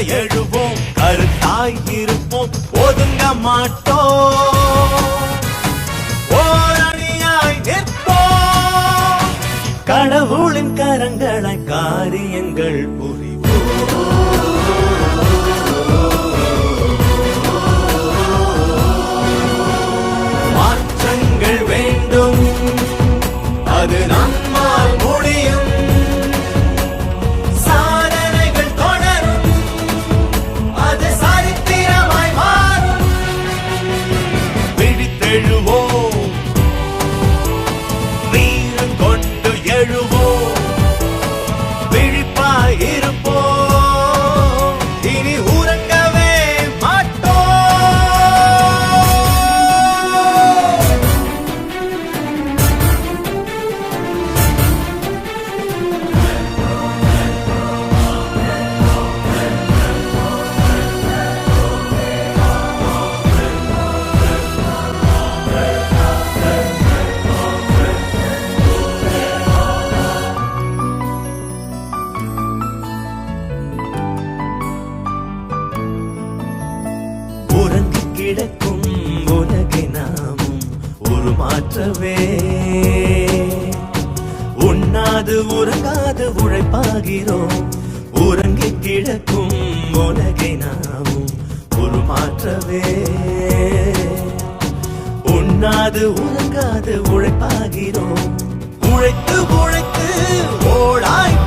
எழுவோம். கருத்தாய் இருப்போம் ஒதுங்க மாட்டோம். ஓரணியாய் நிற்போம். கடவுளின் கரங்களை காரியங்கள் புரியும் கிடக்கும் உலகை நாமும் உருமாற்றவே. உண்ணாது உறங்காது உழைப்பாகிறோம். உறங்கி கிடக்கும் உலகை நாமும் உருமாற்றவே. உண்ணாது உறங்காது உழைப்பாகிறோம். உழைத்து உழைத்து ஓடாய்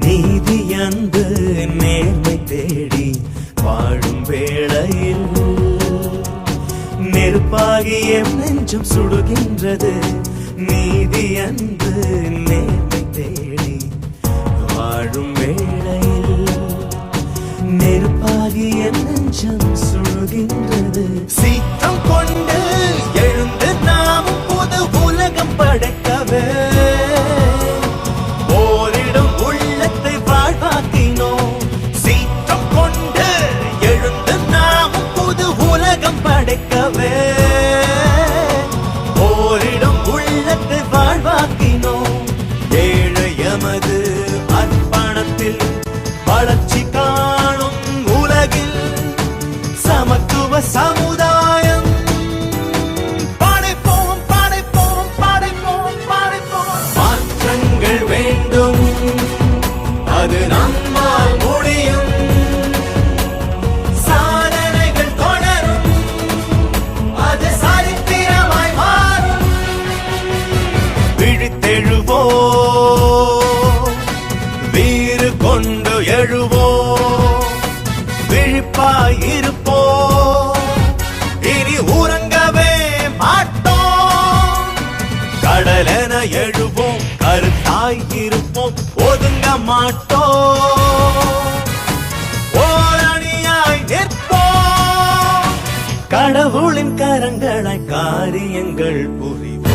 நீதி அன்பு நேர்மை தேடி வாழும் வேளையில். நெருப்பாகி நெஞ்சம் சுடுகின்றது. நீதி அன்பு நேர்மை தேடி வாழும் வேளையில். நெருப்பாகி நெஞ்சம் சுடுகின்றது. சீ படைக்கவே எழுவோம் விழிப்பாய் இருப்போம் இனி உறங்கவே மாட்டோம். கடலென எழுவோம் கருத்தாய் இருப்போம் ஒதுங்க மாட்டோம். ஓரணியாய் நிற்போம். கடவுளின் கரங்களை காரியங்கள் புரிவோம்.